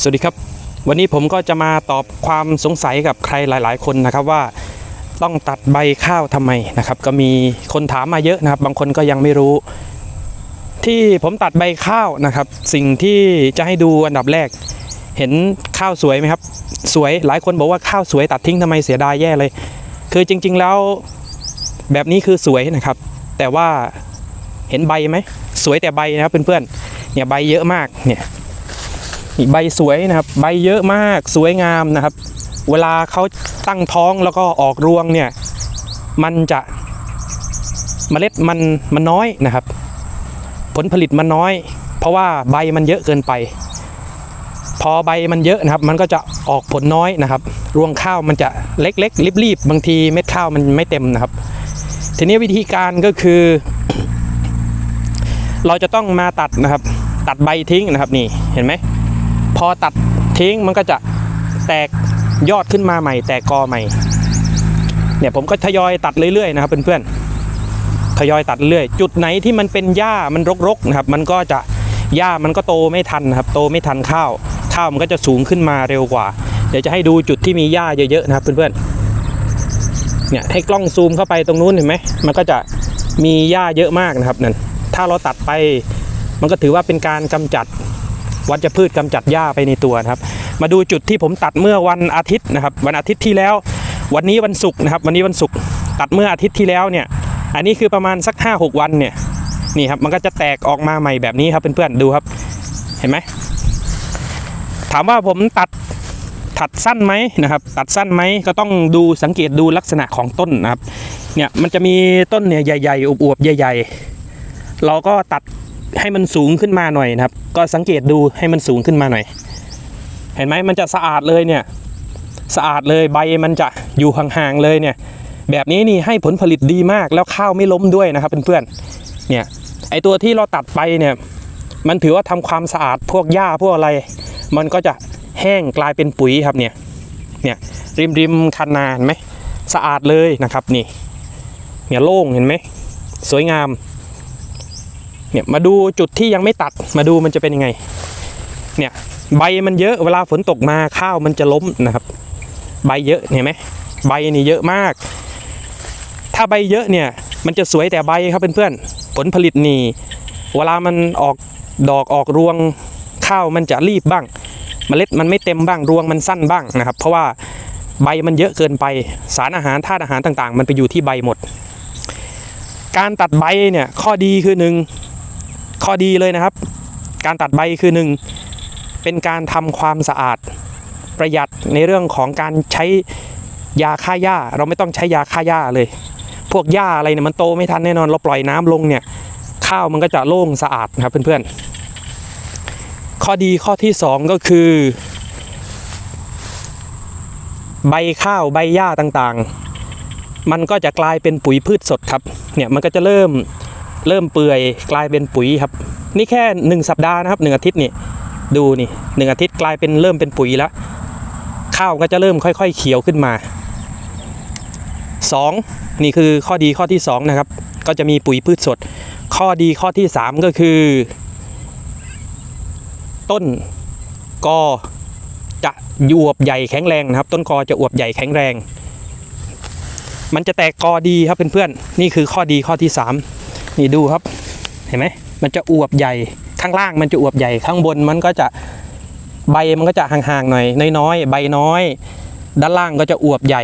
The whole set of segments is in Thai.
สวัสดีครับ วันนี้ผมก็จะมาตอบความสงสัยกับใครหลาย ๆ คนนะครับว่าต้องตัดใบข้าวทำไมนะครับ ก็มีคนถามมาเยอะนะครับ บางคนก็ยังไม่รู้ ที่ผมตัดใบข้าวนะครับ สิ่งที่จะให้ดูอันดับแรก เห็นข้าวสวยไหมครับ สวยหลายคนบอกว่าข้าวสวยตัดทิ้งทำไมเสียดายแย่เลย คือจริง ๆ แล้วแบบนี้คือสวยนะครับ แต่ว่าเห็นใบไหมสวยแต่ใบนะครับเพื่อนๆเนี่ยใบเยอะมากเนี่ย ใบสวยนะครับ ใบเยอะมากสวยงามนะครับ เวลาเขาตั้งท้องแล้วก็ออกรวงเนี่ย มันจะเมล็ดมันมันน้อยนะครับ ผลผลิตมันน้อย เพราะว่าใบมันเยอะเกินไป พอใบมันเยอะนะครับ มันก็จะออกผลน้อยนะครับ รวงข้าวมันจะเล็กๆรีบๆบางทีเม็ดข้าวมันไม่เต็มนะครับ ทีนี้วิธีการก็คือ เราจะต้องมาตัดนะครับ ตัดใบทิ้งนะครับนี่เห็นไหม พอตัดทิ้งมันก็จะแตกยอดขึ้นมาใหม่ แตกกอใหม่ เนี่ยผมก็ทยอยตัดเรื่อยๆนะครับเพื่อนๆทยอยตัดเรื่อยจุดไหนที่มันเป็นหญ้ามันรกๆนะครับ มันก็จะหญ้ามันก็โตไม่ทันนะครับ โตไม่ทันข้าว ข้าวมันก็จะสูงขึ้นมาเร็วกว่า เดี๋ยวจะให้ดูจุดที่มีหญ้าเยอะๆนะครับเพื่อนๆเนี่ยให้กล้องซูมเข้าไปตรงนู้นเห็นไหมมันก็จะมีหญ้าเยอะมากนะครับนั่นถ้าเราตัดไปมันก็ถือว่าเป็นการกำจัด วัชพืชกำจัดหญ้าไปในตัวนะครับ มาดูจุดที่ผมตัดเมื่อวันอาทิตย์นะครับ วันอาทิตย์ที่แล้ว วันนี้วันศุกร์นะครับ วันนี้วันศุกร์ตัดเมื่ออาทิตย์ที่แล้วเนี่ย อันนี้คือประมาณสัก 5-6 วันเนี่ยนี่ครับมันก็จะแตกออกมาใหม่แบบนี้ครับเพื่อนๆดูครับ เห็นไหมถามว่าผมตัดตัดสั้นไหมนะครับ ตัดสั้นไหมก็ต้องดูสังเกตดูลักษณะของต้นนะครับเนี่ยมันจะมีต้นเนี่ยใหญ่ๆอวบๆใหญ่ ๆ เราก็ตัด ให้มันสูงขึ้นมาหน่อยนะครับ ก็สังเกตดูให้มันสูงขึ้นมาหน่อย เห็นไหมมันจะสะอาดเลยเนี่ยสะอาดเลยใบมันจะอยู่ห่างๆเลยเนี่ย แบบนี้นี่ให้ผลผลิตดีมากแล้วข้าวไม่ล้มด้วยนะครับเพื่อนๆเนี่ยไอตัวที่เราตัดไปเนี่ยมันถือว่าทำความสะอาดพวกหญ้าพวกอะไร มันก็จะแห้งกลายเป็นปุ๋ยครับเนี่ยเนี่ยริมริมคันนาเห็นไหมสะอาดเลยนะครับนี่เนี่ยโล่งเห็นไหมสวยงาม เนี่ยมาดูจุดที่ยังไม่ตัดมาดูมันจะเป็นยังไง เนี่ยใบมันเยอะเวลาฝนตกมาข้าวมันจะล้มนะครับ ใบเยอะเห็นไหมใบนี่เยอะมาก ถ้าใบเยอะเนี่ยมันจะสวยแต่ใบครับเพื่อนๆผลผลิตนี่เวลามันออกดอกออกรวงข้าวมันจะรีบบ้างเมล็ดมันไม่เต็มบ้างรวงมันสั้นบ้างนะครับ เพราะว่าใบมันเยอะเกินไปสารอาหารธาตุอาหารต่างๆ มันไปอยู่ที่ใบหมด การตัดใบเนี่ยข้อดีคือหนึ่ง ข้อดีเลยนะครับ การตัดใบคือหนึ่งเป็นการทำความสะอาดประหยัดในเรื่องของการใช้ยาฆ่าหญ้า เราไม่ต้องใช้ยาฆ่าหญ้าเลย พวกหญ้าอะไรเนี่ยมันโตไม่ทันแน่นอนเราปล่อยน้ำลงเนี่ยข้าวมันก็จะโล่งสะอาดนะครับเพื่อนๆ ข้อดีข้อที่สองก็คือ ใบข้าวใบหญ้าต่างๆ มันก็จะกลายเป็นปุ๋ยพืชสดครับเนี่ยมันก็จะเริ่ม เริ่มเปื่อยกลายเป็นปุ๋ยครับ นี่แค่ 1 สัปดาห์นะครับหนึ่งอาทิตย์นี่ดูนี่หนึ่งอาทิตย์กลายเป็นเริ่มเป็นปุ๋ยแล้ว ข้าวก็จะเริ่มค่อยๆเขียวขึ้นมา 2. นี่คือข้อดีข้อที่ 2 นะครับ ก็จะมีปุ๋ยพืชสด ข้อดีข้อที่ 3 ก็คือ ต้นกอจะอวบใหญ่แข็งแรงนะครับ ต้นกอจะอวบใหญ่แข็งแรง มันจะแตกกอดีครับเพื่อนๆนี่คือข้อดีข้อที่ 3 นี่ดูครับ เห็นไหมมันจะอวบใหญ่ข้างล่างมันจะอวบใหญ่ข้างบนมันก็จะใบมันก็จะห่างๆหน่อยน้อยๆใบน้อย ด้านล่างก็จะอวบใหญ่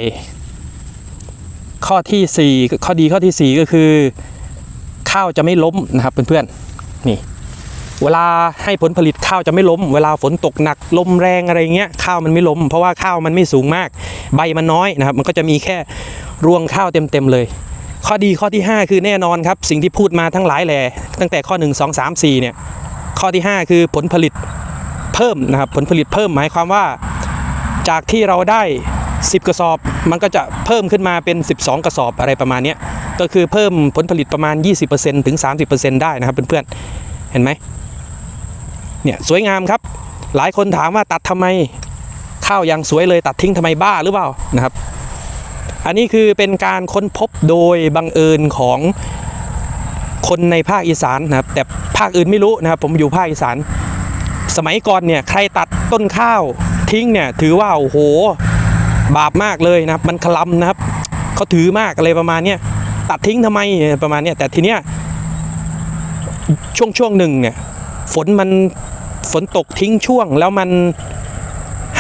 ข้อทีสี่4 ข้อดีข้อทีสี่ 4 ก็คือ ข้าวจะไม่ล้มนะครับเพื่อนๆนี่เวลาให้ผลผลิตข้าวจะไม่ล้ม เวลาฝนตกหนักลมแรงอะไรเงี้ยข้าวมันไม่ล้ม เพราะว่าข้าวมันไม่สูงมาก ใบมันน้อยนะครับ มันก็จะมีแค่รวงข้าวเต็มๆเลย ข้อดีข้อที่ 5 คือแน่นอนครับ สิ่งที่พูดมาทั้งหลายแหล่ตั้งแต่ข้อ 1 2 3 4เนี่ยข้อที่ 5 คือผลผลิตเพิ่มนะครับผลผลิตเพิ่มหมายความว่า จากที่เราได้ 10 กระสอบ มันก็จะเพิ่มขึ้นมาเป็น 12 กระสอบอะไรประมาณนี้ก็คือเพิ่มผลผลิตประมาณ 20%ถึง 30%ได้นะครับเพื่อนๆเห็นไหมเนี่ยสวยงามครับ หลายคนถามว่าตัดทำไมข้าวยังสวยเลยตัดทิ้งทำไมบ้าหรือเปล่านะครับ อันนี้คือเป็นการค้นพบโดยบังเอิญของคนในภาคอีสานนะครับแต่ภาคอื่นไม่รู้นะครับ ผมอยู่ภาคอีสาน สมัยก่อนเนี่ยใครตัดต้นข้าวทิ้งเนี่ยถือว่าโอ้โหบาปมากเลยนะครับ มันคลำนะครับเขาถือมากอะไรประมาณเนี้ยตัดทิ้งทำไมประมาณเนี้ยแต่ทีเนี้ยช่วงช่วงหนึ่งเนี่ยฝนมันฝนตกทิ้งช่วง แล้วมัน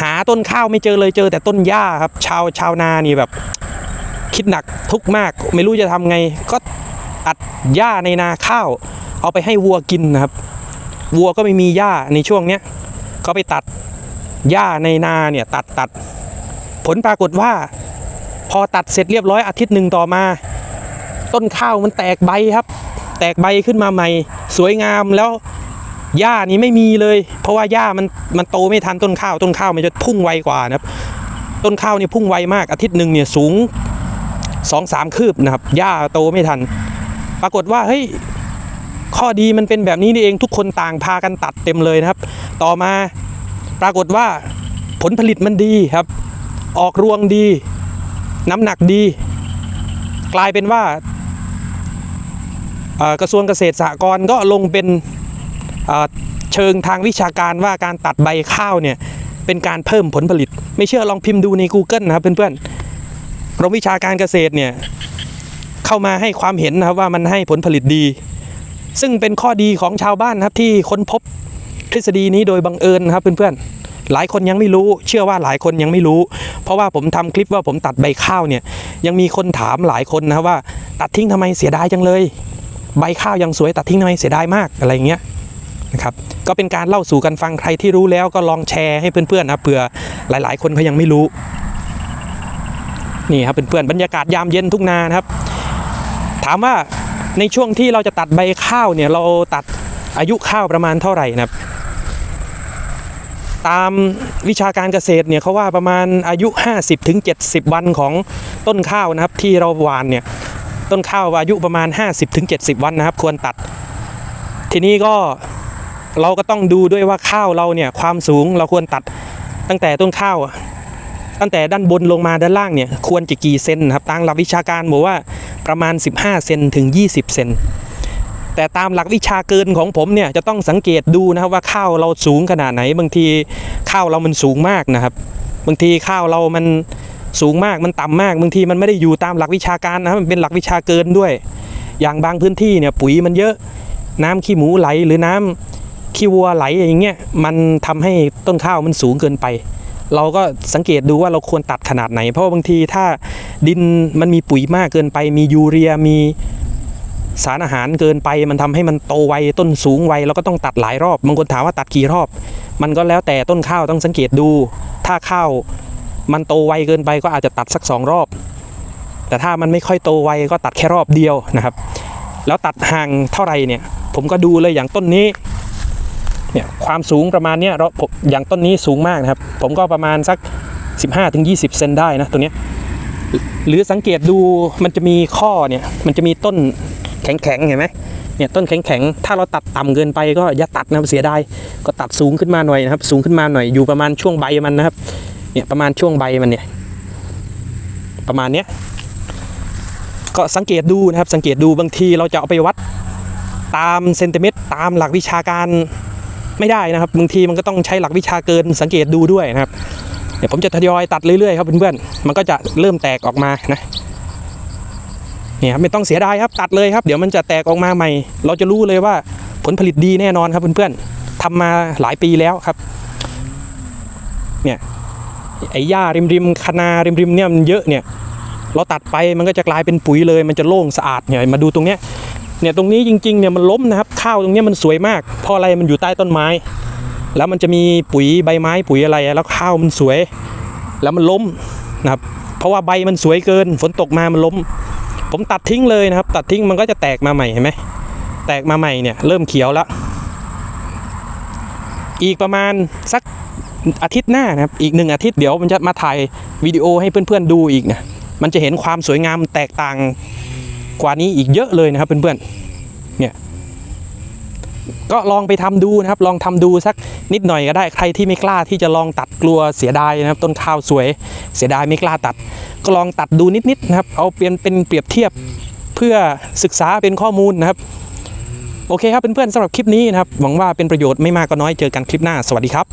หาต้นข้าวไม่เจอเลยเจอแต่ต้นหญ้าครับ ชาวชาวนานี่แบบ คิดหนักทุกข์มาก ไม่รู้จะทำไงก็ตัดหญ้าในนาข้าว เอาไปให้วัวกินนะครับ วัวก็ไม่มีหญ้าในช่วงเนี้ยก็ไปตัดหญ้าในนาเนี่ยตัดตัด ผลปรากฏว่า พอตัดเสร็จเรียบร้อยอาทิตย์หนึ่งต่อมา ต้นข้าวมันแตกใบครับ แตกใบขึ้นมาใหม่ สวยงามแล้วหญ้านี่ไม่มีเลย เพราะว่าหญ้ามันมันโตไม่ทันต้นข้าวต้นข้าวมันจะพุ่งไวกว่านะครับ ต้นข้าวนี่พุ่งไวมากอาทิตย์หนึ่งเนี่ยสูง สองสามคืบนะครับหญ้าโตไม่ทัน ปรากฏว่าเฮ้ยข้อดีมันเป็นแบบนี้นี่เองทุกคนต่างพากันตัดเต็มเลยนะครับ ต่อมาปรากฏว่าผลผลิตมันดีครับ ออกรวงดี น้ำหนักดี กลายเป็นว่ากระทรวงเกษตรสหกรณ์ก็ลงเป็นเอ่อเชิงทางวิชาการว่าการตัดใบข้าวเนี่ยเป็นการเพิ่มผลผลิต ไม่เชื่อลองพิมพ์ดูใน Google นะครับเพื่อนๆ กรมวิชาการเกษตรเนี่ยเข้ามาให้ความเห็นนะครับว่ามันให้ผลผลิตดี ซึ่งเป็นข้อดีของชาวบ้านครับที่ค้นพบทฤษฎีนี้โดยบังเอิญนะครับเพื่อนๆ หลายคนยังไม่รู้ เชื่อว่าหลายคนยังไม่รู้ เพราะว่าผมทำคลิปว่าผมตัดใบข้าวเนี่ยยังมีคนถามหลายคนนะครับว่า ตัดทิ้งทำไมเสียดายจังเลย ใบข้าวยังสวยตัดทิ้งทำไมเสียดายมากอะไรเงี้ยนะครับก็เป็นการเล่าสู่กันฟังใครที่รู้แล้วก็ลองแชร์ให้เพื่อนๆนะเผื่อหลาย ๆ คนเขายังไม่รู้ นี่ครับเพื่อนๆบรรยากาศยามเย็นทุ่งนานะครับ ถามว่าในช่วงที่เราจะตัดใบข้าวเนี่ยเราตัดอายุข้าวประมาณเท่าไหร่นะครับ ตามวิชาการเกษตรเนี่ยเขาว่าประมาณอายุ 50ถึง70วันของต้นข้าวนะครับ ที่เราหว่านเนี่ยต้นข้าวอายุประมาณ 50ถึง70วันนะครับ ควรตัด ทีนี้ก็เราก็ต้องดูด้วยว่าข้าวเราเนี่ยความสูงเราควรตัดตั้งแต่ต้นข้าว ตั้งแต่ด้านบนลงมาด้านล่างเนี่ยควรจะกี่เซนครับตามหลักวิชาการบอกว่าประมาณ 15 เซนถึง 20 เซนแต่ตามหลักวิชาเกินของผมเนี่ยจะต้องสังเกตดูนะครับว่าข้าวเราสูงขนาดไหน บางทีข้าวเรามันสูงมากนะครับ บางทีข้าวเรามันสูงมากมันต่ำมากบางทีมันไม่ได้อยู่ตามหลักวิชาการนะครับมันเป็นหลักวิชาเกินด้วย อย่างบางพื้นที่เนี่ยปุ๋ยมันเยอะน้ำขี้หมูไหลหรือน้ำขี้วัวไหลอย่างเงี้ยมันทำให้ต้นข้าวมันสูงเกินไป เราก็สังเกตดูว่าเราควรตัดขนาดไหน เพราะาบางทีถ้าดินมันมีปุ๋ยมากเกินไปมียูเรียมีสารอาหารเกินไปมันทำให้มันโตไวต้นสูงไวเราก็ต้องตัดหลายรอบบางคนถามว่าตัดกี่รอบ มันก็แล้วแต่ต้นข้าวต้องสังเกตดู ถ้าข้าวมันโตไวเกินไปก็อาจจะตัดสักสองรอบ แต่ถ้ามันไม่ค่อยโตไวก็ตัดแค่รอบเดียวนะครับ แล้วตัดห่างเท่าไหร่เนี่ย ผมก็ดูเลยอย่างต้นนี้ เนี่ยความสูงประมาณเนี้ยเราอย่างต้นนี้สูงมากนะครับ ผมก็ประมาณสัก 15-20 เซนได้นะตัวเนี้ยหรือสังเกตดูมันจะมีข้อเนี่ยมันจะมีต้นแข็งๆเห็นไหมเนี่ยต้นแข็งๆ ถ้าเราตัดต่ำเกินไปก็อย่าตัดนะครับเสียดายก็ตัดสูงขึ้นมาหน่อยนะครับ สูงขึ้นมาหน่อยอยู่ประมาณช่วงใบมันนะครับเนี่ยประมาณช่วงใบมันเนี่ยประมาณเนี้ยก็สังเกตดูนะครับสังเกตดูบางทีเราจะเอาไปวัดตามเซนติเมตรตามหลักวิชาการ ไม่ได้นะครับบางทีมันก็ต้องใช้หลักวิชาเกินสังเกตดูด้วยนะครับเดี๋ยวผมจะทยอยตัดเรื่อยๆครับเพื่อนๆมันก็จะเริ่มแตกออกมานะเนี่ยครับไม่ต้องเสียดายครับตัดเลยครับ เดี๋ยวมันจะแตกออกมาใหม่ เราจะรู้เลยว่าผลผลิตดีแน่นอนครับเพื่อนๆทำมาหลายปีแล้วครับ เนี่ยไอ้หญ้าริมริมๆคนาริมริมๆเนี่ยมันเยอะเนี่ย เราตัดไปมันก็จะกลายเป็นปุ๋ยเลย มันจะโล่งสะอาดเนี่ยมาดูตรงเนี้ย เนี่ยตรงนี้จริงๆเนี่ยมันล้มนะครับ ข้าวตรงนี้มันสวยมากเพราะอะไรมันอยู่ใต้ต้นไม้ แล้วมันจะมีปุ๋ยใบไม้ปุ๋ยอะไรแล้วข้าวมันสวย แล้วมันล้มนะครับ เพราะว่าใบมันสวยเกิน ฝนตกมามันล้ม ผมตัดทิ้งเลยนะครับ ตัดทิ้งมันก็จะแตกมาใหม่เห็นไหมแตกมาใหม่เนี่ยเริ่มเขียวแล้วอีกประมาณสักอาทิตย์หน้านะครับ อีกหนึ่งอาทิตย์เดี๋ยวมันจะมาถ่ายวิดีโอให้เพื่อนๆดูอีกนะ มันจะเห็นความสวยงามแตกต่าง กว่านี้อีกเยอะเลยนะครับเพื่อนๆ เนี่ย ก็ลองไปทำดูนะครับ ลองทำดูสักนิดหน่อยก็ได้ ใครที่ไม่กล้าที่จะลองตัดกลัวเสียดายนะครับ ต้นข้าวสวย เสียดายไม่กล้าตัด ก็ลองตัดดูนิดๆนะครับ เอาเปลี่ยนเป็นเปรียบเทียบเพื่อศึกษาเป็นข้อมูลนะครับโอเคครับเพื่อนๆสำหรับคลิปนี้นะครับ หวังว่าเป็นประโยชน์ไม่มากก็น้อยเจอกันคลิปหน้าสวัสดีครับ